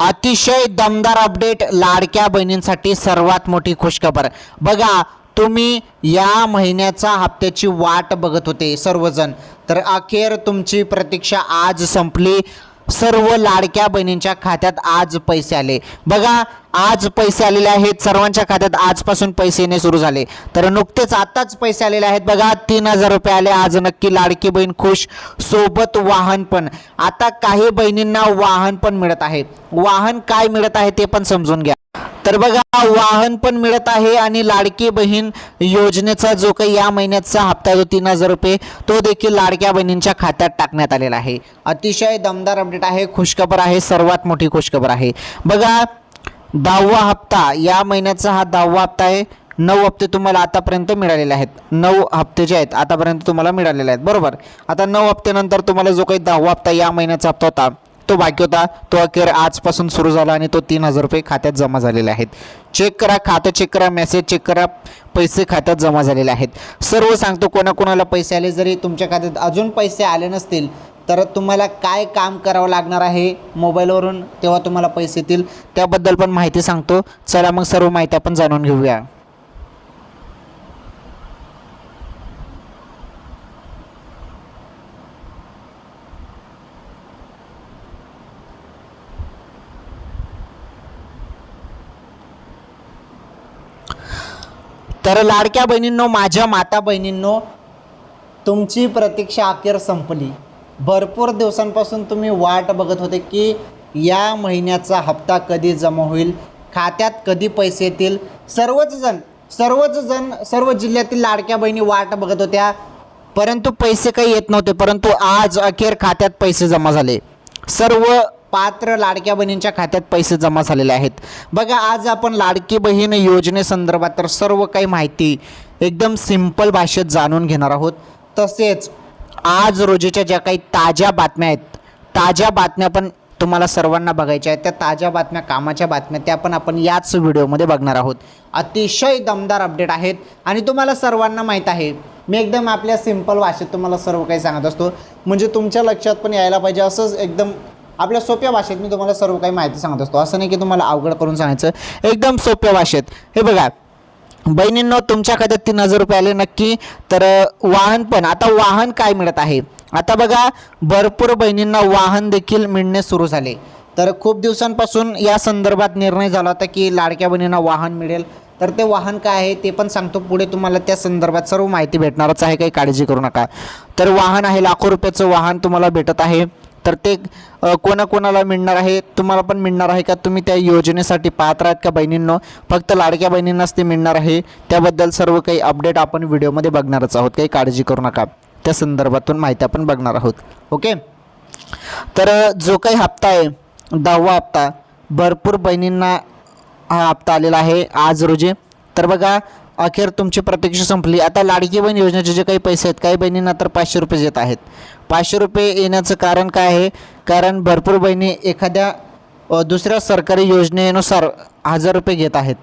अतिशय दमदार अपडेट लाडक्या बहिणींसाठी सर्वात मोठी खुशखबर. बघा तुम्ही या महिन्याचा हप्त्याची वाट बघत होते सर्वजण. तर अखेर तुमची प्रतीक्षा आज संपली. सर्व लाडक्या बहिणींच्या खात्यात आज पैसे आले. बघा आज पैसे आलेले आहेत. सर्वांच्या खात्यात आजपासून पैसे येणे सुरू झाले. तर नुकतेच आताच पैसे आलेले आहेत. बघा तीन हजार रुपये आले. आज नक्की लाडकी बहीण खुश सोबत वाहन पण. आता काही बहिणींना वाहन पण मिळत आहे. वाहन काय मिळत आहे ते पण समजून घ्या. तर बघा वाहन पण मिळत आहे आणि लाडकी बहीण योजनेचा जो काही या महिन्याचा हप्ता जो तीन हजार रुपये तो देखील लाडक्या बहिणींच्या खात्यात टाकण्यात आलेला आहे. अतिशय दमदार अपडेट आहे खुशखबर आहे सर्वात मोठी खुशखबर आहे. बघा दहावा हप्ता या महिन्याचा हा दहावा हप्ता आहे. नऊ हप्ते तुम्हाला आतापर्यंत मिळालेले आहेत. नऊ हप्ते जे आहेत आतापर्यंत तुम्हाला मिळालेले आहेत. बरोबर? आता नऊ हप्त्यानंतर तुम्हाला जो काही दहावा हप्ता या महिन्याचा हप्ता होता तो बाकी होता तो अखेर आजपासून सुरू झाला आणि तो तीन हजार रुपये खात्यात जमा झालेले आहेत. चेक करा खातं चेक करा मेसेज चेक करा पैसे खात्यात जमा झालेले आहेत. सर्व सांगतो कोणाकोणाला पैसे आले जरी तुमच्या खात्यात अजून पैसे आले नसतील तर तुम्हाला काय काम करावं लागणार आहे मोबाईलवरून तेव्हा तुम्हाला पैसे येतील. त्याबद्दल पण माहिती सांगतो. चला मग सर्व माहिती आपण जाणून घेऊया. तर लाडक्या बहिणींनो माझ्या माता बहिणींनो तुमची प्रतीक्षा अखेर संपली. भरपूर दिवसांपासून तुम्ही वाट बघत होते की या महिन्याचा हप्ता कधी जमा होईल खात्यात कधी पैसे येतील. सर्वच जण सर्वच जण सर्व जिल्ह्यातील लाडक्या बहिणी वाट बघत होत्या. परंतु पैसे काही येत नव्हते परंतु आज अखेर खात्यात पैसे जमा झाले. सर्व पात्र लाडक्या बहिणींच्या खात्यात पैसे जमा झालेले आहेत. बघा आज आपण लाडकी बहीण योजनेसंदर्भात तर सर्व काही माहिती एकदम सिंपल भाषेत जाणून घेणार आहोत. तसेच आज रोजीच्या ज्या काही ताज्या बातम्या आहेत ताज्या बातम्या पण तुम्हाला सर्वांना बघायच्या आहेत. त्या ताज्या बातम्या कामाच्या बातम्या त्या पण आपण याच व्हिडिओमध्ये बघणार आहोत. अतिशय दमदार अपडेट आहेत आणि तुम्हाला सर्वांना माहीत आहे. मी एकदम आपल्या सिंपल भाषेत तुम्हाला सर्व काही सांगत असतो. म्हणजे तुमच्या लक्षात पण यायला पाहिजे असंच एकदम आपल्या सोप्या भाषेत मी तुम्हाला सर्व काही माहिती सांगत असतो. असं नाही की तुम्हाला अवघड करून सांगायचं. एकदम सोप्या भाषेत. हे बघा बहिणींनो तुमच्या खात्यात तीन हजार रुपये आले नक्की. तर वाहन पण. आता वाहन काय मिळत आहे? आता बघा भरपूर बहिणींना वाहन देखील मिळणे सुरू झाले. तर खूप दिवसांपासून या संदर्भात निर्णय झाला होता की लाडक्या बहिणींना वाहन मिळेल. तर ते वाहन काय आहे ते पण सांगतो. पुढे तुम्हाला त्या संदर्भात सर्व माहिती भेटणारच आहे. काही काळजी करू नका. तर वाहन आहे लाखो रुपयाचं वाहन तुम्हाला भेटत आहे. तर ते कोणाकोणाला मिळणार आहे तुम्हाला पण मिळणार आहे का? तुम्ही त्या योजनेसाठी पात्र आहात का बहिणींनो? फक्त लाडक्या बहिणींनाच ते मिळणार आहे. त्याबद्दल सर्व काही अपडेट आपण व्हिडिओमध्ये बघणारच आहोत. काही काळजी करू नका. त्या संदर्भातून माहिती आपण बघणार आहोत. ओके? तर जो काही हप्ता आहे दहावा हप्ता भरपूर बहिणींना हा हप्ता आलेला आहे आज रोजी. तर बघा अखेर तुमची प्रतीक्षा संपली. आता लाडकी बहीण योजनेचे जे काही पैसे आहेत काही बहिणींना तर पाचशे रुपये येत आहेत. पाचशे रुपये येण्याचं कारण काय आहे? कारण भरपूर बहिणी एखाद्या दुसऱ्या सरकारी योजनेनुसार हजार रुपये घेत आहेत.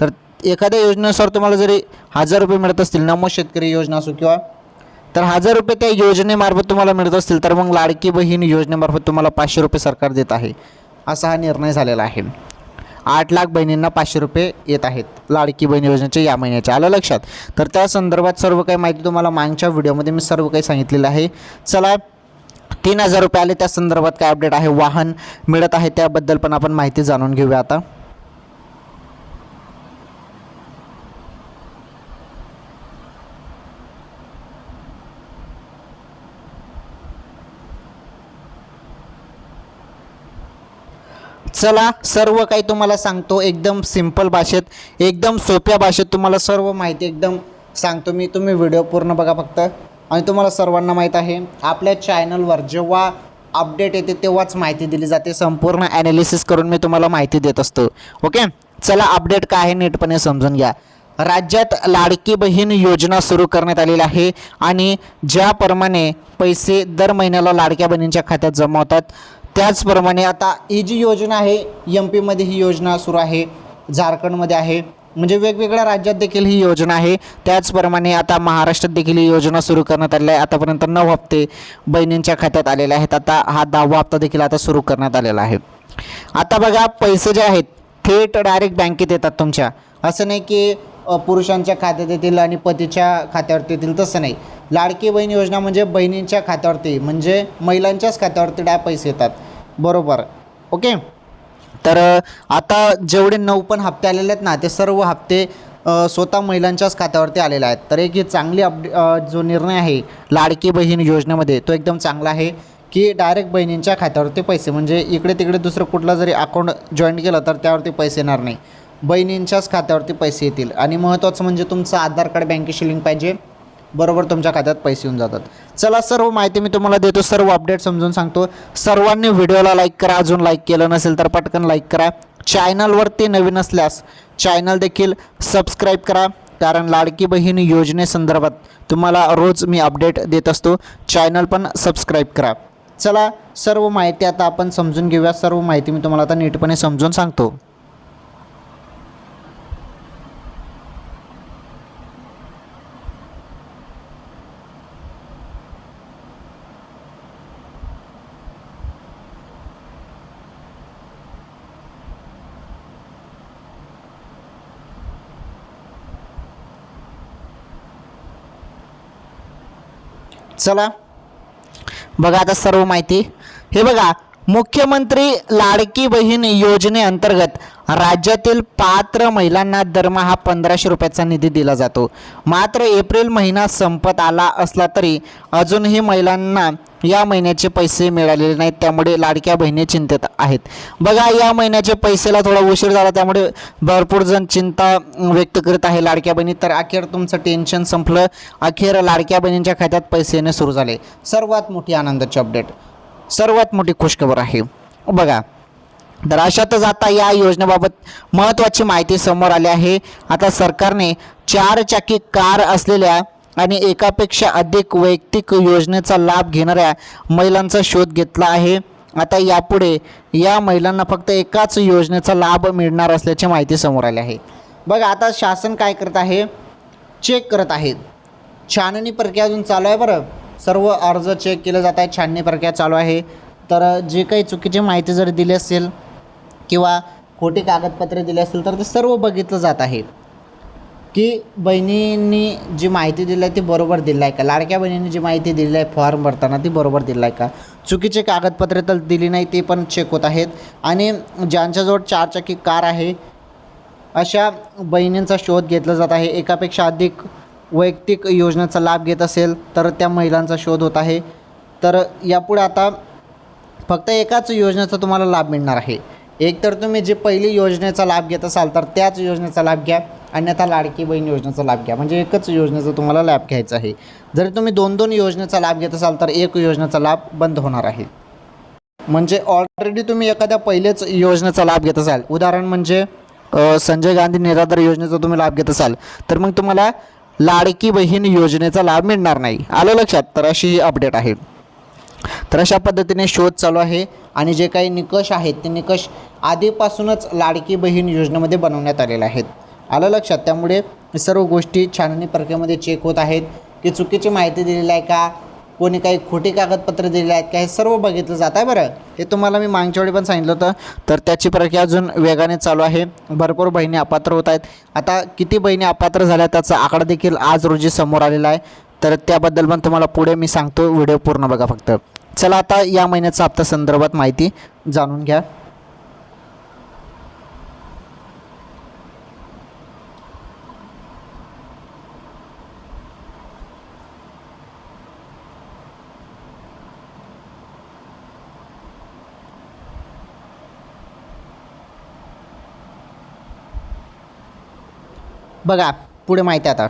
तर एखाद्या योजनेनुसार तुम्हाला जरी हजार रुपये मिळत असतील नमो शेतकरी योजना असो किंवा तर हजार रुपये त्या योजनेमार्फत तुम्हाला मिळत असतील तर मग लाडकी बहीण योजनेमार्फत तुम्हाला पाचशे रुपये सरकार देत आहे. असा हा निर्णय झालेला आहे. आठ लाख बहिणींना पाचशे रुपये येत आहेत. लाडकी बहीण योजनेचे या महिन्याच्या आलं लक्षात. तर त्या संदर्भात सर्व काही माहिती तुम्हाला मागच्या व्हिडिओमध्ये मी सर्व काही सांगितलेलं आहे. चला तीन हजार रुपये आले त्या संदर्भात काय अपडेट आहे? वाहन मिळत आहे त्याबद्दल पण आपण माहिती जाणून घेऊया आता. चला सर्व काही तुम्हाला सांगतो एकदम सिंपल भाषेत एकदम सोप्या भाषेत तुम्हाला सर्व माहिती एकदम सांगतो मी. तुम्ही व्हिडिओ पूर्ण बघा फक्त. आणि तुम्हाला सर्वांना माहीत आहे आपल्या चॅनलवर जेव्हा अपडेट येते तेव्हाच माहिती दिली जाते. संपूर्ण ॲनालिसिस करून मी तुम्हाला माहिती देत असतो. ओके चला अपडेट काय आहे नीटपणे समजून घ्या. राज्यात लाडकी बहीण योजना सुरू करण्यात आलेली आहे आणि ज्याप्रमाणे पैसे दर महिन्याला लाडक्या बहिणींच्या खात्यात जमा होतात त्याचप्रमाणे आता ही जी योजना आहे एम पीमध्ये ही योजना सुरू आहे झारखंडमध्ये आहे. म्हणजे वेगवेगळ्या राज्यात देखील ही योजना आहे. त्याचप्रमाणे आता महाराष्ट्रात देखील ही योजना सुरू करण्यात आली आहे. आतापर्यंत नऊ हप्ते बहिणींच्या खात्यात आलेले आहेत. आता हा दहावा हप्ता देखील आता सुरू करण्यात आलेला आहे. आता बघा पैसे जे आहेत थेट डायरेक्ट बँकेत येतात तुमच्या. असं नाही की पुरुषांच्या खात्यात येतील आणि पतीच्या खात्यावरती येतील तसं नाही. लाडकी बहीण योजना म्हणजे बहिणींच्या खात्यावरती म्हणजे महिलांच्याच खात्यावरती डाय पैसे येतात. बरोबर. ओके? तर आता जेवढे नऊ पण हप्ते आलेले आहेत ना ते सर्व हप्ते स्वतः महिलांच्याच खात्यावरती आलेले आहेत. तर एक ही चांगली अपडे जो निर्णय आहे लाडकी बहीण योजनेमध्ये तो एकदम चांगला आहे की डायरेक्ट बहिणींच्या खात्यावरती पैसे म्हणजे इकडे तिकडे दुसरं कुठलं जरी अकाउंट जॉईन केलं तर त्यावरती पैसे येणार नाही. बहिणींच्याच खात्यावरती पैसे येतील. आणि महत्त्वाचं म्हणजे तुमचं आधार कार्ड बँकेशी लिंक पाहिजे. बरोबर तुमच्या खात्यात पैसे येऊन जातात. चला सर्व माहिती मी तुम्हाला देतो. सर्व अपडेट समजून सांगतो. सर्वांनी व्हिडिओला लाईक करा. अजून लाईक केलं नसेल तर पटकन लाईक करा. चॅनलवरती नवीन असल्यास चॅनल देखील सबस्क्राईब करा. कारण लाडकी बहीण योजनेसंदर्भात तुम्हाला रोज मी अपडेट देत असतो. चॅनल पण सबस्क्राईब करा. चला सर्व माहिती आता आपण समजून घेऊया. सर्व माहिती मी तुम्हाला आता नीटपणे समजून सांगतो. चला. बघा आता सर्व माहिती. हे बघा मुख्यमंत्री लाडकी बहीण योजनेअंतर्गत राज्यातील पात्र महिलांना दरमहा पंधराशे रुपयाचा निधी दिला जातो. मात्र एप्रिल महिना संपत आला असला तरी अजूनही महिलांना या महिन्याचे पैसे मिळालेले नाहीत. त्यामुळे लाडक्या बहिणी चिंतेत आहेत. बघा या महिन्याचे पैसेला थोडा उशीर झाला त्यामुळे भरपूर जण चिंता व्यक्त करत आहे लाडक्या बहिणी. तर अखेर तुमचं टेन्शन संपलं. अखेर लाडक्या बहिणींच्या खात्यात पैसे येणे सुरू झाले. सर्वात मोठी आनंदाची अपडेट. सर्वात मोठी खुशखबर आहे. बघा तर अशातच आता या योजनेबाबत महत्त्वाची माहिती समोर आली आहे. आता सरकारने चार चाकी कार असलेल्या आणि एकापेक्षा अधिक वैयक्तिक योजनेचा लाभ घेणाऱ्या महिलांचा शोध घेतला आहे. आता यापुढे या महिलांना फक्त एकाच योजनेचा लाभ मिळणार असल्याची माहिती समोर आली आहे. बघा आता शासन काय करत आहे? चेक करत आहे. छाननी प्रक्रिया अजून चालू आहे बरं. सर्व अर्ज चेक केले जात आहेत छाननी प्रक्रिया चालू आहे. तर जे काही चुकीची माहिती जर दिली असेल किंवा खोटी कागदपत्रे दिली असतील तर ते सर्व बघितलं जात आहे. की बहिणींनी जी माहिती दिली आहे ती बरोबर दिली आहे का? लाडक्या बहिणींनी जी माहिती दिली आहे फॉर्म भरताना ती बरोबर दिली आहे का? चुकीचे कागदपत्रे तर दिली नाही ते पण चेक होत आहेत. आणि ज्यांच्याजवळ चारचाकी कार आहे अशा बहिणींचा शोध घेतला जात आहे. एकापेक्षा अधिक वैयक्तिक योजनेचा लाभ घेत असेल तर त्या महिलांचा शोध होत आहे. तर यापुढे आता फक्त एकाच योजनेचा तुम्हाला लाभ मिळणार आहे. एक तर तुम्ही जे पहिली योजनेचा लाभ घेत असाल तर त्याच योजनेचा लाभ घ्या. अन्यथा लाडकी बहीण योजनेचा लाभ घ्या. म्हणजे एकच योजनेचा तुम्हाला लाभ घ्यायचा आहे. जर तुम्ही दोन दोन योजनेचा लाभ घेत असाल तर एक योजनेचा लाभ बंद होणार आहे. म्हणजे ऑलरेडी तुम्ही एखाद्या पहिलेच योजनेचा लाभ घेत असाल. उदाहरण म्हणजे संजय गांधी निराधार योजनेचा तुम्ही लाभ घेत असाल तर मग तुम्हाला लाडकी बहीण योजनेचा लाभ मिळणार नाही. आलं लक्षात? तर अशी ही अपडेट आहे. तर अशा पद्धतीने शोध चालू आहे आणि जे काही निकष आहेत ते निकष आधीपासूनच लाडकी बहीण योजनेमध्ये बनवण्यात आलेले आहेत. आलं लक्षात? त्यामुळे सर्व गोष्टी छाननी प्रक्रियेमध्ये चेक होत आहेत. की चुकीची माहिती दिलेली आहे का? कोणी काही खोटी कागदपत्र दिलेली आहेत का हे सर्व बघितलं जात आहे बरं. हे तुम्हाला मी मागच्या वेळी पण सांगितलं होतं. तर त्याची प्रक्रिया अजून वेगाने चालू आहे. भरपूर बहिणी अपात्र होत आहेत. आता किती बहिणी अपात्र झाल्या त्याचा आकडा देखील आज रोजी समोर आलेला आहे. तर त्याबद्दल पण तुम्हाला पुढे मी सांगतो. व्हिडिओ पूर्ण बघा फक्त. चला आता या महिन्याचा हप्ता संदर्भात माहिती जाणून घ्या. बघा पुढे माहिती आता.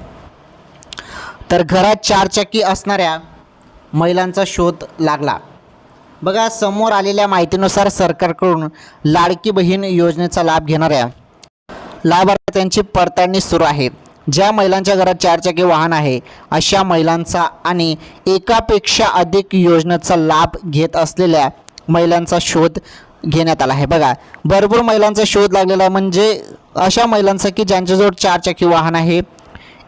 तर घरात चारचाकी असणाऱ्या महिलांचा शोध लागला. बघा समोर आलेल्या माहितीनुसार सरकारकडून लाडकी बहीण योजनेचा लाभ घेणाऱ्या लाभार्थ्यांची पडताळणी सुरू आहे. ज्या महिलांच्या घरात चारचाकी वाहन आहे अशा महिलांचा आणि एकापेक्षा अधिक योजनेचा लाभ घेत असलेल्या महिलांचा शोध घेण्यात आला आहे. बघा भरपूर महिलांचा शोध लागलेला आहे. म्हणजे अशा महिलांचा की ज्यांच्याजवळ चारचाकी वाहन आहे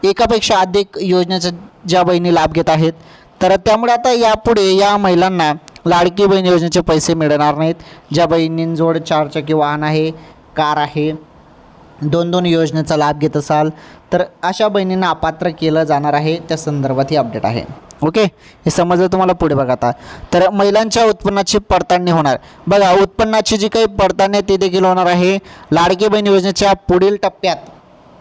एकापेक्षा अधिक योजनेचा ज्या बहिणी लाभ घेत आहेत तर त्यामुळे आता यापुढे या महिलांना लाडकी बहीण योजनेचे पैसे मिळणार नाहीत. ज्या बहिणींजवळ चारचाकी वाहन आहे कार आहे दोन दोन योजनेचा लाभ घेत असाल तर अशा बहिणींना अपात्र केलं जाणार आहे. त्या संदर्भात ही अपडेट आहे. ओके? हे समजलं तुम्हाला पुढे बघा आता. तर महिलांच्या उत्पन्नाची पडताळणी होणार. बघा उत्पन्नाची जी काही पडताळणी ती देखील होणार आहे. लाडकी बहीण योजनेच्या पुढील टप्प्यात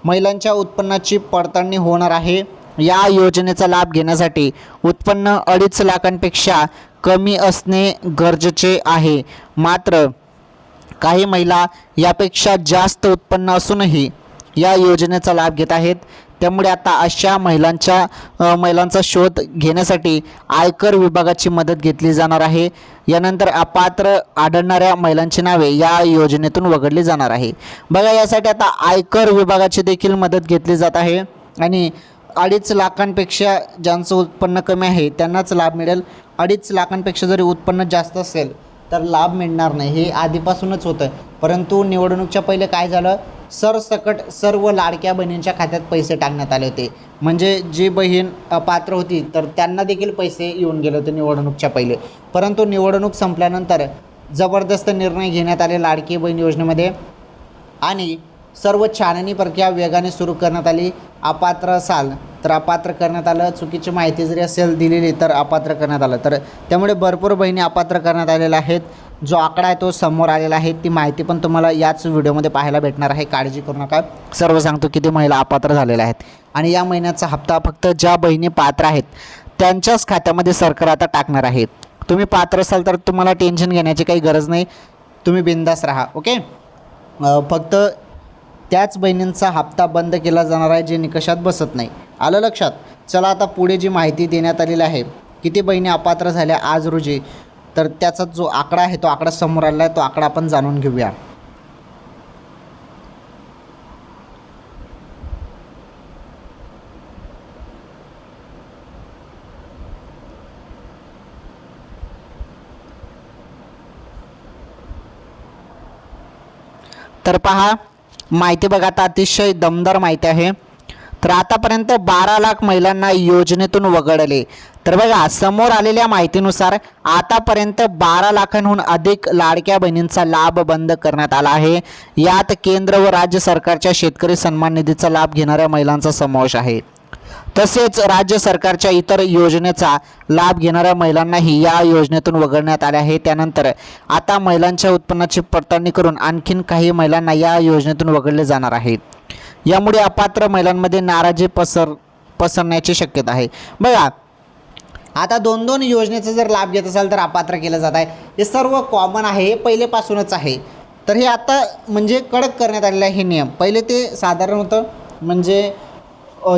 महिलांच्या उत्पन्नाची पडताळणी होणार आहे. या योजनेचा लाभ घेण्यासाठी उत्पन्न अडीच लाखांपेक्षा कमी असणे गरजेचे आहे. मात्र काही महिला यापेक्षा जास्त उत्पन्न असूनही या योजनेचा लाभ घेत आहेत. त्यामुळे आता अशा महिलांच्या महिलांचा शोध घेण्यासाठी आयकर विभागाची मदत घेतली जाणार आहे. यानंतर अपात्र आढळणाऱ्या महिलांची नावे या योजनेतून वगळली जाणार आहे. बघा यासाठी आता आयकर विभागाची देखील मदत घेतली जात आहे आणि अडीच लाखांपेक्षा ज्यांचं उत्पन्न कमी आहे त्यांनाच लाभ मिळेल. अडीच लाखांपेक्षा जरी उत्पन्न जास्त असेल तर लाभ मिळणार नाही. हे आधीपासूनच होतं परंतु निवडणूकच्या पहिले काय झालं? सरसकट सर्व लाडक्या बहिणींच्या खात्यात पैसे टाकण्यात आले होते. म्हणजे जी बहीण अपात्र होती तर त्यांना देखील पैसे येऊन गेले होते निवडणूकच्या पहिले. परंतु निवडणूक संपल्यानंतर जबरदस्त निर्णय घेण्यात आले लाडकी बहीण योजनेमध्ये आणि सर्व छाननी प्रक्रिया वेगाने सुरू करण्यात आली. अपात्र असाल तर अपात्र करण्यात आलं. चुकीची माहिती जरी असेल दिलेली तर अपात्र करण्यात आलं. तर त्यामुळे भरपूर बहिणी अपात्र करण्यात आलेल्या आहेत. जो आकडा आहे तो समोर आलेला आहे. ती माहिती पण तुम्हाला याच व्हिडिओमध्ये पाहायला भेटणार आहे. काळजी करू नका. सर्व सांगतो किती महिला अपात्र झालेल्या आहेत. आणि या महिन्याचा हप्ता फक्त ज्या बहिणी पात्र आहेत त्यांच्याच खात्यामध्ये सरकार आता टाकणार आहे. तुम्ही पात्र असाल तर तुम्हाला टेन्शन घेण्याची काही गरज नाही. तुम्ही बिंदास राहा ओके? फक्त त्याच बहिणींचा हप्ता बंद केला जाणार आहे जे निकषात बसत नाही. आलं लक्षात. चला आता पुढे जी माहिती देण्यात आलेली आहे किती बहिणी अपात्र झाल्या आज रोजी तर त्याचा जो आकडा आहे तो आकडा समोर आलेला आहे तो आकडा आपण जाणून घेऊया. तर पहा माहिती बघा आता अतिशय दमदार माहिती आहे. तर आतापर्यंत बारा लाख महिलांना योजनेतून वगळले. तर बघा समोर आलेल्या माहितीनुसार आतापर्यंत बारा लाखांहून अधिक लाडक्या बहिणींचा लाभ बंद करण्यात आला आहे. यात केंद्र व राज्य सरकारच्या शेतकरी सन्मान निधीचा लाभ घेणाऱ्या महिलांचा समावेश आहे. तसेच राज्य सरकारच्या इतर योजनेचा लाभ घेणाऱ्या महिलांनाही या योजनेतून वगळण्यात आले आहे. त्यानंतर आता महिलांच्या उत्पन्नाची पडताळणी करून आणखीन काही महिलांना या योजनेतून वगळले जाणार आहे. यामुळे अपात्र महिलांमध्ये नाराजी पसर पसरण्याची शक्यता आहे. बघा आता दोन दोन योजनेचा जर लाभ घेत असाल तर अपात्र केलं जात आहे. हे सर्व कॉमन आहे हे पहिलेपासूनच आहे. तर हे आता म्हणजे कडक करण्यात आलेलं आहे हे नियम. पहिले ते साधारण होतं म्हणजे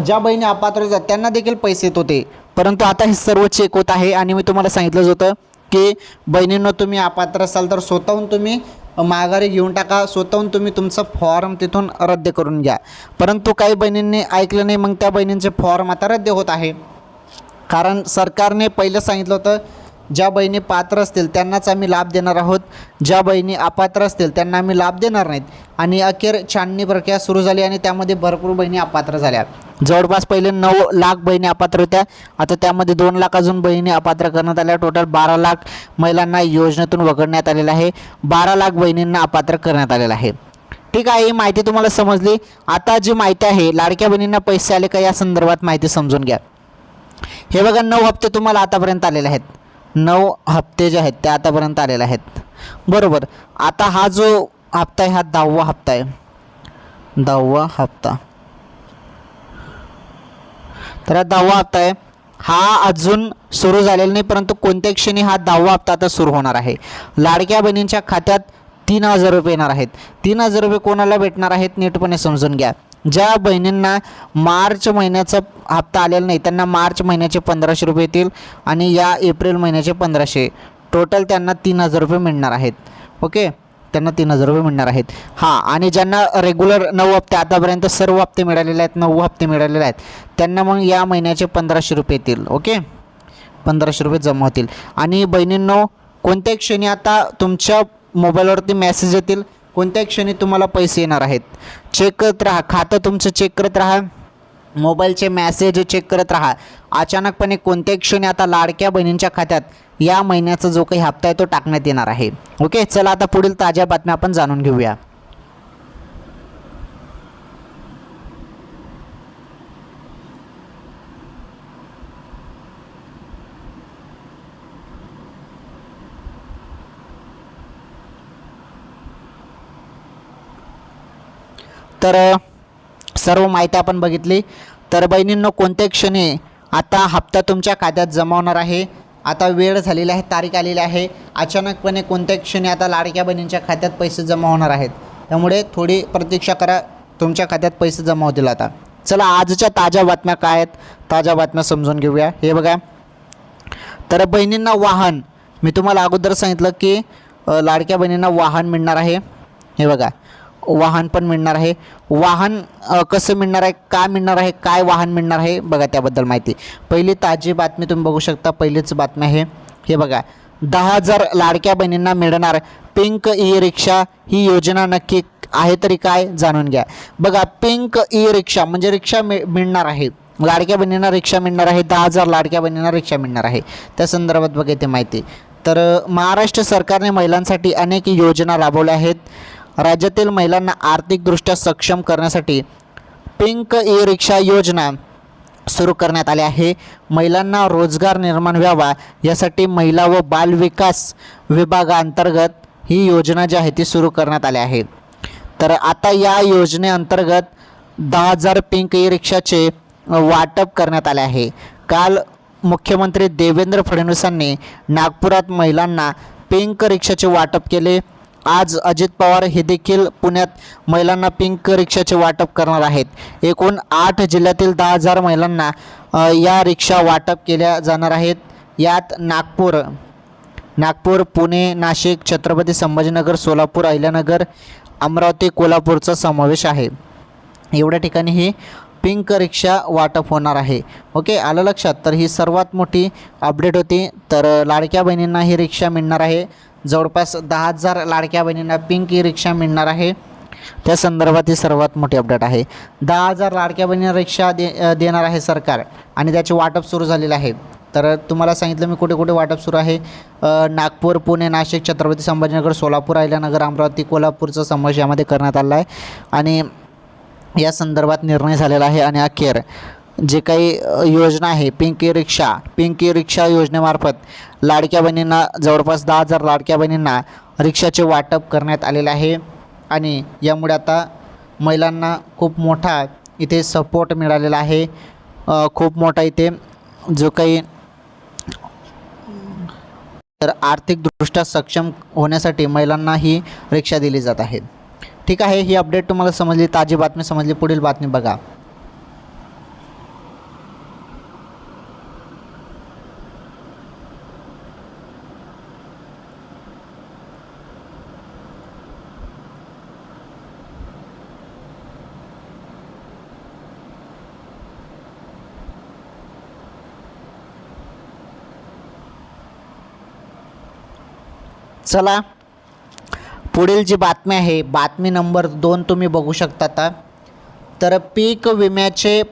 ज्या बहिणी अपात्र होतात त्यांना देखील पैसे येत होते. परंतु आता हे सर्व चेक होत आहे आणि मी तुम्हाला सांगितलंच होतं की बहिणींनो तुम्ही अपात्र असाल तर स्वतःहून तुम्ही माघारी घेऊन टाका. स्वतःहून तुम्ही तुमचा फॉर्म तिथून रद्द करून घ्या. परंतु काही बहिणींनी ऐकलं नाही मग त्या बहिणींचे फॉर्म आता रद्द होत आहे. कारण सरकारने पहिलं सांगितलं होतं ज्या बहिणी पात्र असतील त्यांनाच आम्ही लाभ देणार आहोत. ज्या बहिणी अपात्र असतील त्यांना आम्ही लाभ देणार नाहीत. आणि अखेर छाननी प्रक्रिया सुरू झाली आणि त्यामध्ये भरपूर बहिणी अपात्र झाल्या. जवळपास पहिले नऊ लाख बहिणी अपात्र होत्या. आता त्यामध्ये दोन लाख अजून बहिणी अपात्र करण्यात आल्या. टोटल बारा लाख महिलांना योजनेतून वगळण्यात आलेलं आहे. बारा लाख बहिणींना अपात्र करण्यात आलेलं आहे. ठीक आहे ही माहिती तुम्हाला समजली. आता जी माहिती आहे लाडक्या बहिणींना पैसे आले का या संदर्भात माहिती समजून घ्या. हे बघा नऊ हप्ते तुम्हाला आतापर्यंत आलेले आहेत. नऊ हप्ते जे आहेत ते आतापर्यंत आलेले आहेत. बरोबर. आता हा जो हप्ता आहे हा दहावा हप्ता आहे. दहावा हप्ता. तर हा दहावा हप्ता आहे. हा अजून सुरू झालेला नाही परंतु कोणत्या क्षणी हा दहावा हप्ता आता सुरू होणार आहे. लाडक्या बहिणींच्या खात्यात तीन हजार रुपये येणार आहेत. तीन हजार रुपये कोणाला भेटणार आहेत नीटपणे समजून घ्या. ज्या बहिणींना मार्च महिन्याचा हप्ता आलेला नाही त्यांना मार्च महिन्याचे पंधराशे रुपये येतील आणि या एप्रिल महिन्याचे पंधराशे. टोटल त्यांना तीन हजार रुपये मिळणार आहेत. ओके? त्यांना तीन हजार रुपये मिळणार आहेत. हां आणि ज्यांना रेग्युलर नऊ हप्ते आतापर्यंत सर्व हप्ते मिळालेले आहेत नऊ हप्ते मिळालेले आहेत त्यांना मग या महिन्याचे पंधराशे रुपये येतील ओके? पंधराशे रुपये जमा होतील. आणि बहिणींनो कोणत्याही क्षणी आता तुमच्या मोबाईलवरती मेसेज येतील कोणत्या क्षणी तुम्हाला पैसे येणार आहेत. चेक करत राहा खातं तुमचं चेक करत राहा मोबाईलचे मॅसेज चेक करत राहा. अचानकपणे कोणत्याही क्षणी आता लाडक्या बहिणींच्या खात्यात या महिन्याचा जो काही हप्ता आहे तो टाकण्यात येणार आहे. ओके चला आता पुढील ताज्या बातम्या आपण जाणून घेऊया. तर सर्व माहिती आपण बघितली. तर बहिणींनो कोणत्या क्षणी आता हप्ता तुमच्या खात्यात जमा होणार आहे? आता वेळ झालेली आहे तारीख आलेली आहे. अचानकपणे कोणत्या क्षणी आता लाडक्या बहिणींच्या खात्यात पैसे जमा होणार आहेत. त्यामुळे थोडी प्रतीक्षा करा तुमच्या खात्यात पैसे जमा होतील आता. चला आजच्या ताज्या बातम्या काय आहेत ताज्या बातम्या समजून घेऊया. हे बघा. तर बहिणींना वाहन. मी तुम्हाला अगोदर सांगितलं की लाडक्या बहिणींना वाहन मिळणार आहे. हे बघा. वाहन पण मिळणार आहे. वाहन कसं मिळणार आहे का मिळणार आहे काय वाहन मिळणार आहे बघा त्याबद्दल माहिती. पहिली ताजी बातमी तुम्ही बघू शकता. पहिलीच बातमी आहे हे बघा. दहा हजार लाडक्या बहिणींना मिळणार पिंक ई रिक्षा ही योजना नक्की आहे तरी काय जाणून घ्या. बघा पिंक ई रिक्षा म्हणजे रिक्षा मिळ मिळणार आहे. लाडक्या बहिणींना रिक्षा मिळणार आहे. दहा हजार लाडक्या बहिणींना रिक्षा मिळणार आहे. त्या संदर्भात बघा इथे माहिती. तर महाराष्ट्र सरकारने महिलांसाठी अनेक योजना राबवल्या आहेत. राज्यातील महिलांना आर्थिकदृष्ट्या सक्षम करण्यासाठी पिंक ई रिक्षा योजना सुरू करण्यात आले आहे. महिलांना रोजगार निर्माण व्हावा यासाठी महिला व बालविकास विभागाअंतर्गत ही योजना जी आहे ती सुरू करण्यात आली आहे. तर आता या योजनेअंतर्गत दहा हजार पिंक ई रिक्षाचे वाटप करण्यात आले आहे. काल मुख्यमंत्री देवेंद्र फडणवीसांनी नागपुरात महिलांना पिंक रिक्षाचे वाटप केले. आज अजित पवार हे देखील पुण्यात महिलांना पिंक रिक्षाचे वाटप करणार आहेत. एकूण आठ जिल्ह्यातील दहा हजार महिलांना या रिक्षा वाटप केल्या जाणार आहेत. यात नागपूर नागपूर पुणे नाशिक छत्रपती संभाजीनगर सोलापूर अहिल्यानगर अमरावती कोल्हापूरचा समावेश आहे. एवढ्या ठिकाणी ही पिंक रिक्षा वाटप होणार आहे. ओके आलं लक्षात? तर ही सर्वात मोठी अपडेट होती. तर लाडक्या बहिणींना ही रिक्षा मिळणार आहे. जवळपास दहा हजार लाडक्या बहिणींना पिंक ई रिक्षा मिळणार आहे. त्या संदर्भात ही सर्वात मोठी अपडेट आहे. दहा हजार लाडक्या बहिणींना रिक्षा दे देणार आहे सरकार आणि त्याचे वाटप सुरू झालेलं आहे. तर तुम्हाला सांगितलं मी कुठे कुठे वाटप सुरू आहे. नागपूर पुणे नाशिक छत्रपती संभाजीनगर सोलापूर अहिल्यानगर अमरावती कोल्हापूरचा समावेश यामध्ये करण्यात आला आहे. आणि या संदर्भात निर्णय झालेला आहे आणि अखेर जे काही योजना आहे pink E rickshaw pink E rickshaw योजनेमार्फत लाडक्या बहिणींना जवळपास दहा हजार लाडक्या बहिणींना रिक्षाचे वाटप करण्यात आलेले आहे. आणि यामुळे आता महिलांना खूप मोठा इथे सपोर्ट मिळालेला आहे. खूप मोठा इथे जो काही तर आर्थिकदृष्ट्या सक्षम होण्यासाठी महिलांना ही रिक्षा दिली जात आहे. ठीक आहे ही अपडेट तुम्हाला समजली ताजी बातमी समजली पुढील बातमी बघा. चला. पुढील जी बातमी आहे बातमी नंबर दोन तुम्ही बघू शकता आता. तर पीक विम्याचे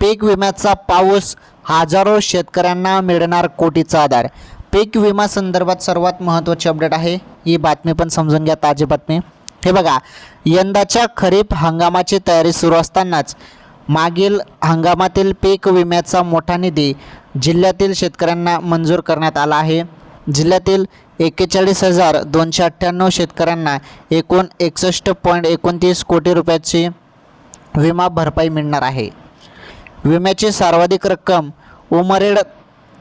पीक विम्याचा पाऊस हजारो शेतकऱ्यांना मिळणार कोटीचा आधार. पीक विमा संदर्भात सर्वात महत्त्वाची अपडेट आहे. ही बातमी पण समजून घ्या ताजी बातमी. हे बघा यंदाच्या खरीप हंगामाची तयारी सुरू असतानाच मागील हंगामातील पीक विम्याचा मोठा निधी जिल्ह्यातील शेतकऱ्यांना मंजूर करण्यात आला आहे. जिल्ह्यातील एक्केचाळीस हजार दोनशे अठ्ठ्याण्णव शेतकऱ्यांना एकूण एकसष्ट पॉईंट एकोणतीस कोटी रुपयाची विमा भरपाई मिळणार आहे. विम्याची सर्वाधिक रक्कम उमरेड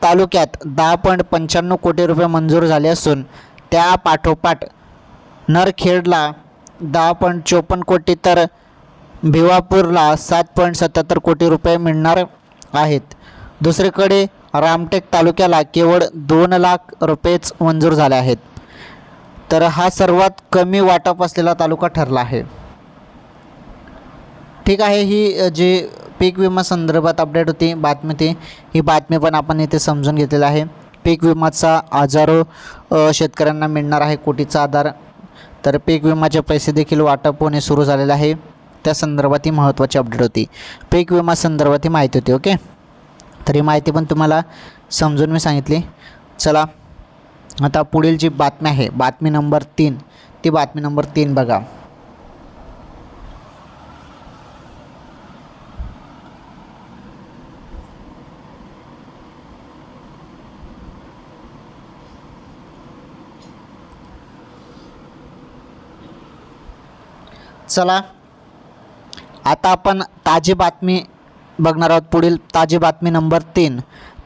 तालुक्यात दहा पॉईंट पंच्याण्णव कोटी रुपये मंजूर झाले असून त्या पाठोपाठ नरखेडला दहा पॉईंट चोपन्न कोटी तर भिवापूरला सात पॉईंट सत्याहत्तर कोटी रुपये मिळणार आहेत. दुसरीकडे रामटेक तालुक्याला केवळ दोन लाख रुपयेच मंजूर झाले आहेत. तर हा सर्वात कमी वाटप असलेला तालुका ठरला आहे. ठीक आहे ही जी पीक विमा संदर्भात अपडेट होती बातमी ती ही बातमी पण आपण इथे समजून घेतलेली आहे. पीक विमाचा हजारो शेतकऱ्यांना मिळणार आहे कोटीचा आधार. तर पीक विमाचे पैसे देखील वाटप होणे सुरू झालेले आहे. त्या संदर्भात ही महत्त्वाची अपडेट होती. पीक विमा संदर्भात ही माहिती होती ओके? तर ही माहिती पण तुम्हाला समजून मी सांगितली. चला आता पुढील जी बातमी आहे बातमी नंबर तीन. ती बातमी नंबर तीन बघा. चला आता आपण ताजी बातमी बघणार आहोत पुढील ताजी बातमी नंबर तीन.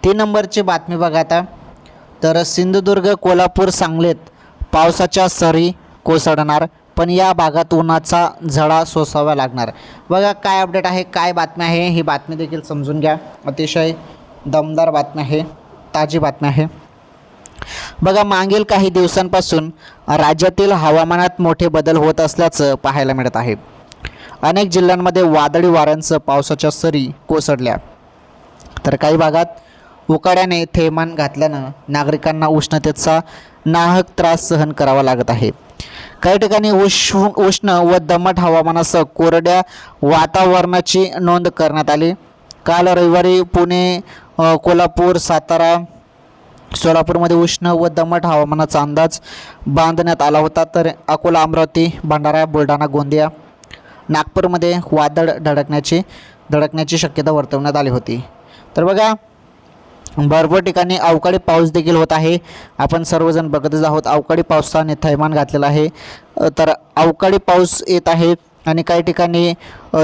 तीन नंबरची बातमी बघा आता. तर सिंधुदुर्ग कोल्हापूर सांगलीत पावसाच्या सरी कोसळणार पण या भागात उन्हाचा झळा सोसावा लागणार. बघा काय अपडेट आहे काय बातमी आहे ही बातमी देखील समजून घ्या. अतिशय दमदार बातमी आहे ताजी बातमी आहे. बघा मागील काही दिवसांपासून राज्यातील हवामानात मोठे बदल होत असल्याचं पाहायला मिळत आहे. अनेक जिल्ह्यांमध्ये वादळी वाऱ्यांसह पावसाच्या सरी कोसळल्या. तर काही भागात उकाड्याने थैमान घातल्यानं नागरिकांना उष्णतेचा नाहक त्रास सहन करावा लागत आहे. काही ठिकाणी उष्ण उष्ण व दमट हवामानासह कोरड्या वातावरणाची नोंद करण्यात आली. काल रविवारी पुणे कोल्हापूर सातारा सोलापूरमध्ये उष्ण व दमट हवामानाचा अंदाज बांधण्यात आला होता. तर अकोला अमरावती भंडारा बुलढाणा गोंदिया नागपूरमध्ये वादळ धडकण्याची धडकण्याची शक्यता वर्तवण्यात आली होती. तर बघा भरपूर ठिकाणी अवकाळी पाऊस देखील होत आहे. आपण सर्वजण बघतच आहोत अवकाळी पावसाने थैमान घातलेलं आहे. तर अवकाळी पाऊस येत आहे आणि काही ठिकाणी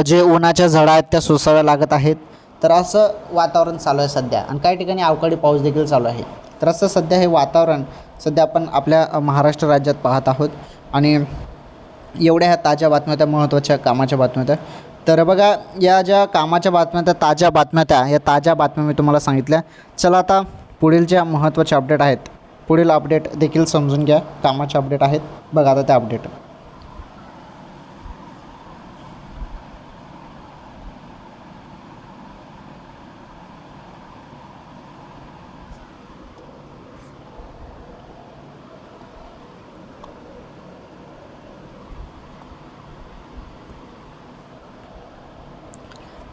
जे उन्हाच्या झडा आहेत त्या सोसाव्या लागत आहेत. तर असं वातावरण चालू आहे सध्या आणि काही ठिकाणी अवकाळी पाऊस देखील चालू आहे. तर असं सध्या हे वातावरण सध्या आपण आपल्या महाराष्ट्र राज्यात पाहत आहोत आणि एवढ्या ह्या ताज्या बातम्या त्या महत्त्वाच्या कामाच्या बातम्या त्या तर बघा या ज्या कामाच्या बातम्या त्या ताज्या बातम्या त्या या ताज्या बातम्या मी तुम्हाला सांगितल्या. चला आता पुढील ज्या महत्त्वाच्या अपडेट आहेत पुढील अपडेट देखील समजून घ्या कामाचे अपडेट आहेत. बघा आता त्या अपडेट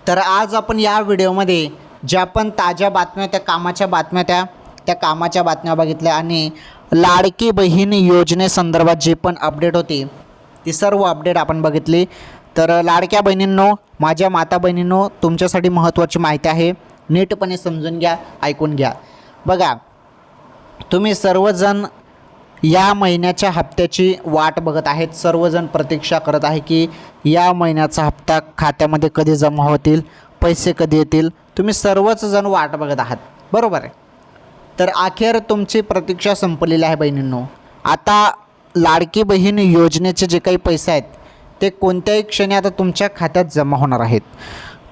तर आज आपण या व्हिडिओमध्ये ज्या पण ताज्या बातम्या त्या कामाच्या बातम्या त्या त्या कामाच्या बातम्या बघितल्या आणि लाडकी बहीण योजनेसंदर्भात जे पण अपडेट होती ती सर्व अपडेट आपण बघितली. तर लाडक्या बहिणींनो माझ्या माता बहिणींनो तुमच्यासाठी महत्त्वाची माहिती आहे. नीटपणे समजून घ्या ऐकून घ्या. बघा तुम्ही सर्वजण या महिन्याच्या हप्त्याची वाट बघत आहेत. सर्वजण प्रतीक्षा करत आहे की या महिन्याचा हप्ता खात्यामध्ये कधी जमा होतील पैसे कधी येतील? तुम्ही सर्वच जण वाट बघत आहात. बरोबर आहे. तर अखेर तुमची प्रतीक्षा संपलेली आहे बहिणींनो. आता लाडकी बहीण योजनेचे जे काही पैसे आहेत ते कोणत्याही क्षणी आता तुमच्या खात्यात जमा होणार आहेत.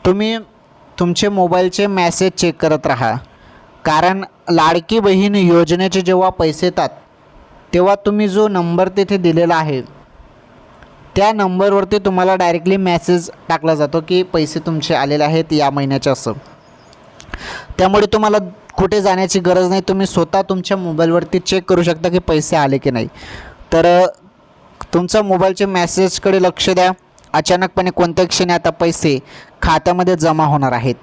तुम्ही तुमचे मोबाईलचे मॅसेज चेक करत राहा. कारण लाडकी बहीण योजनेचे जेव्हा पैसे येतात तेव्हा तुम्ही जो नंबर तिथे दिलेला आहे त्या नंबरवरती तुम्हाला डायरेक्टली मेसेज टाकला जातो की पैसे तुमचे आलेले आहेत या महिन्याचे असं. त्यामुळे तुम्हाला कुठे जाण्याची गरज नाही तुम्ही स्वतः तुमच्या मोबाईलवरती चेक करू शकता की पैसे आले की नाही. तर तुमचा मोबाईलच्या मेसेजकडे लक्ष द्या. अचानकपणे कोणत्या क्षणी आता पैसे खात्यामध्ये जमा होणार आहेत.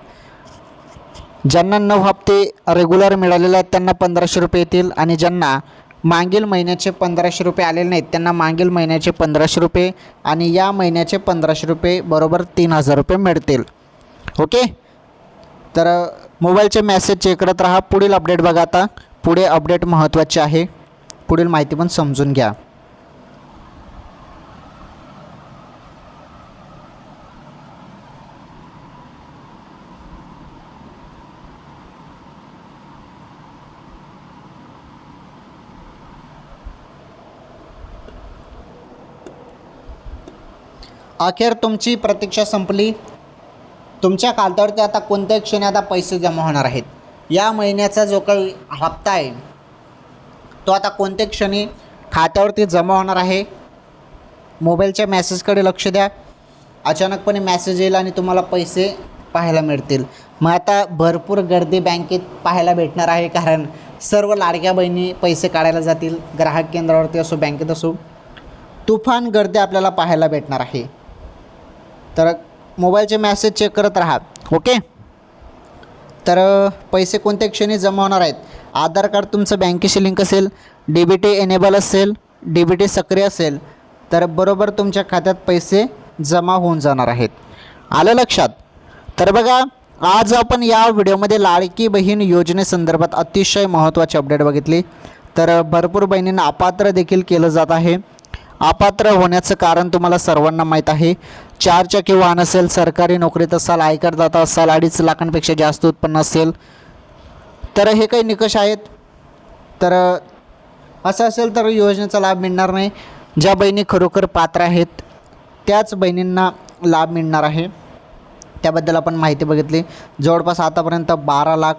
ज्यांना नऊ हप्ते रेग्युलर मिळालेले आहेत त्यांना पंधराशे रुपये येतील आणि ज्यांना मागील महिन्याचे पंधराशे रुपये आलेले नाहीत. त्यांना मागील महिन्याचे पंधराशे रुपये आणि या महिन्याचे पंधराशे रुपये बरोबर तीन हजार रुपये मिळतील. ओके? तर मोबाईलचे मेसेज चेक करत राहा. पुढील अपडेट बघा आता. पुढे अपडेट महत्त्वाचे आहे. पुढील माहिती पण समजून घ्या. अखेर तुमची प्रतीक्षा संपली. तुमच्या खात्यावरती आता कोणत्याही क्षणी आता पैसे जमा होणार आहेत? या महिन्याचा जो काही हप्ता आहे तो आता कोणत्या क्षणी खात्यावरती जमा होणार आहे? मोबाईलच्या मॅसेजकडे लक्ष द्या. अचानकपणे मॅसेज येईल आणि तुम्हाला पैसे पाहायला मिळतील. मग आता भरपूर गर्दी बँकेत पाहायला भेटणार आहे कारण सर्व लाडक्या बहिणी पैसे काढायला जातील. ग्राहक केंद्रावरती असो बँकेत असो. तुफान गर्दी आपल्याला पाहायला भेटणार आहे. तर मोबाईलचे मॅसेज चेक करत राहा. ओके तर पैसे कोणत्या क्षणी जमा होणार आहेत? आधार कार्ड तुमचं बँकेशी लिंक असेल डी बी टी एनेबल असेल डी बी टी सक्रिय असेल तर बरोबर तुमच्या खात्यात पैसे जमा होऊन जाणार आहेत. आलं लक्षात? तर बघा आज आपण या व्हिडिओमध्ये लाडकी बहीण योजनेसंदर्भात अतिशय महत्त्वाची अपडेट बघितली. तर भरपूर बहिणींना अपात्र देखील केलं जात आहे. अपात्र होण्याचं कारण तुम्हाला सर्वांना माहीत आहे. चार चाकी वाहन असेल सरकारी नोकरीत असाल आयकरदाता असाल अडीच लाखांपेक्षा जास्त उत्पन्न असेल. तर हे काही निकष आहेत. तर असं असेल तर योजनेचा लाभ मिळणार नाही. ज्या बहिणी खरोखर पात्र आहेत त्याच बहिणींना लाभ मिळणार आहे. त्याबद्दल आपण माहिती बघितली. जवळपास आतापर्यंत बारा लाख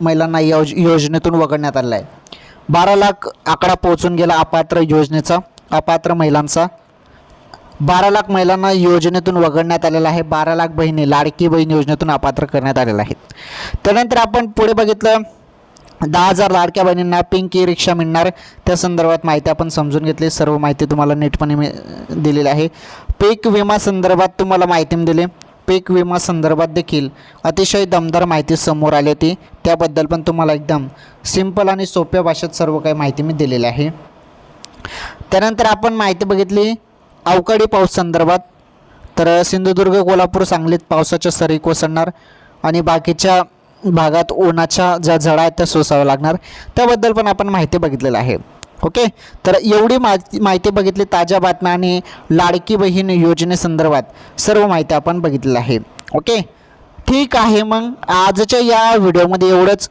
महिलांना योज योजनेतून वगळण्यात आलं आहे. बारा लाख आकडा पोहोचून गेला अपात्र योजनेचा. अपात्र महिलांचा. बारा लाख महिलांना योजनेतून वगळण्यात आलेला आहे. बारा लाख बहिणी लाडकी बहीण योजनेतून अपात्र करण्यात आलेल्या आहेत. त्यानंतर आपण पुढे बघितलं दहा हजार लाडक्या बहिणींना पिंक ई रिक्षा मिळणार. त्या संदर्भात माहिती आपण समजून घेतली. सर्व माहिती तुम्हाला नीटपणे मी दिलेली आहे. पीक विमा संदर्भात तुम्हाला माहिती मी दिली. पीक विमा संदर्भात देखील अतिशय दमदार माहिती समोर आली होती. त्याबद्दल पण तुम्हाला एकदम सिंपल आणि सोप्या भाषेत सर्व काही माहिती मी दिलेली आहे. त्यानंतर आपण माहिती बघितली अवकाळी पाऊस संदर्भात. तर सिंधुदुर्ग कोल्हापूर सांगलीत पावसाच्या सरी कोसळणार आणि बाकीच्या भागात उन्हाच्या ज्या झळा आहेत त्या सोसाव्या लागणार. त्याबद्दल पण आपण माहिती बघितलेलं आहे. ओके? तर एवढी माहिती माहिती बघितली ताज्या बातम्या आणि लाडकी बहीण योजनेसंदर्भात सर्व माहिती आपण बघितलेलं आहे. ओके? ठीक आहे मग. आजच्या या व्हिडिओमध्ये एवढंच.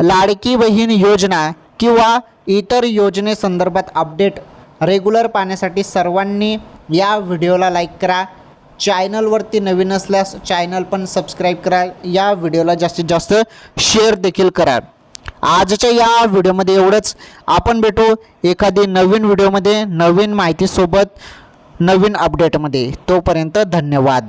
लाडकी बहीण योजना किंवा इतर योजनेसंदर्भात अपडेट रेग्युलर पाहण्यासाठी सर्वांनी या व्हिडिओला लाईक करा. चॅनलवरती नवीन असल्यास चॅनल पण सबस्क्राईब करा. या व्हिडिओला जास्तीत जास्त शेअर देखील करा. आजच्या या व्हिडिओमध्ये एवढंच. आपण भेटू एखादी नवीन व्हिडिओमध्ये नवीन माहितीसोबत नवीन अपडेटमध्ये. तोपर्यंत धन्यवाद.